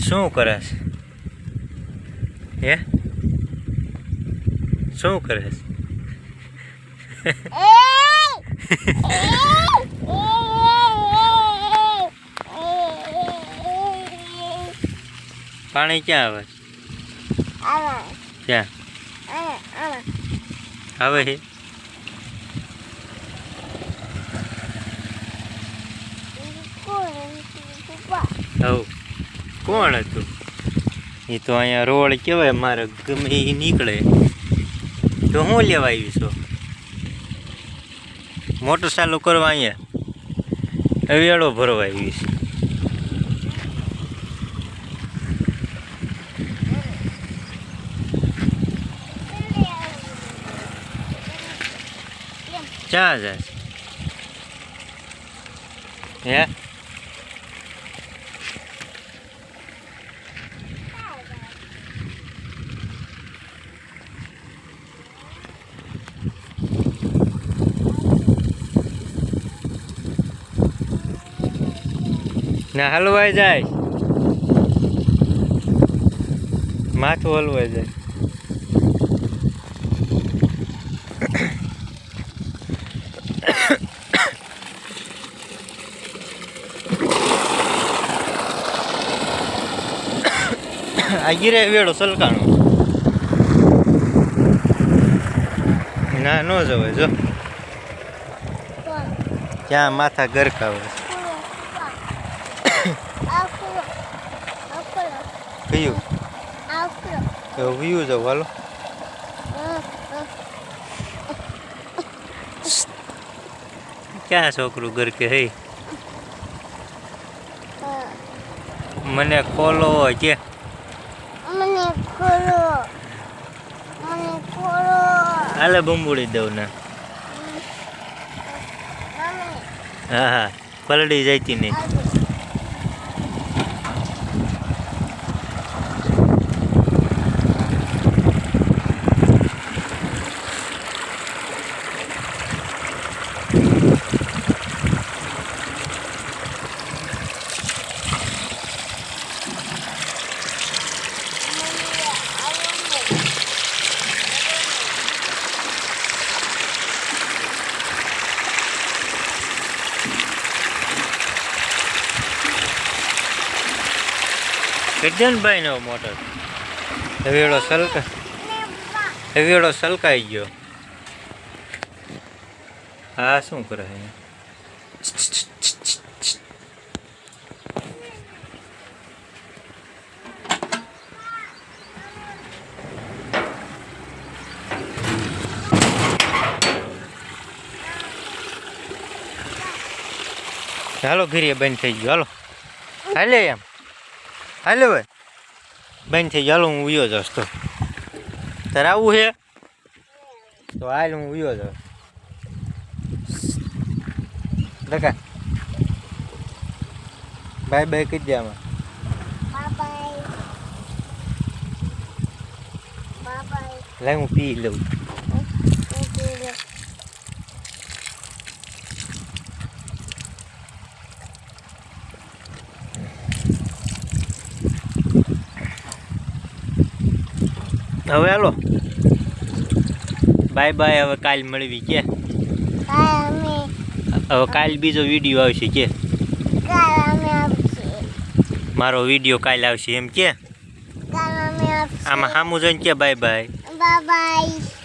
શું કરે છે? હે? શું કરે છે? પાણી ક્યાં આવે ક્યાં? આવે છે હવ કોણ હતું? એ તો અહીંયા રોડ કહેવાય, મારે ગમે એ નીકળે. તો હું લેવા આવી છું? મોટર ચાલુ કરવા અહીંયા? વેળો ભરવા આવી છે. ચા જાય હે? ના હલવાઈ જાય. માથું હલવાઈ જાય. આ ગીરે વેળો સલકાણો ના ન જવાય જો. ક્યાં માથા ગરકાવે કયું? વ્યૂ જાવ હાલો. ક્યાં છોકરું ઘર કે હે? મને ખોલો કે? મને ખોલો. મને ખોલો. હાલે બંબુડી દઉં ને. હા હા. પલડી જતી નહીં ભાઈ નો મોટર. હવેડો સલકા હવેડો સલકાઈ ગયો. હા શું કરે છે? હાલો ઘીરે બંધ થઈ ગયો. હાલો. હાલે એમ. હાલે ભાઈ. બંધ થઈ ચાલો હું ઉયો જશ તો. તારે આવું છે? તો હાલ હું ઉયો જાઉં. લખા બાય બાય કહી દે આમાં. લાય હું પી લઉં. હવે હાલો. બાય બાય હવે કાલ મળવી કે? હવે કાલ બીજો વીડિયો આવશે કે? મારો વીડિયો કાલ આવશે એમ કે? આમાં સામું જોઈને કે બાય? Bye bye.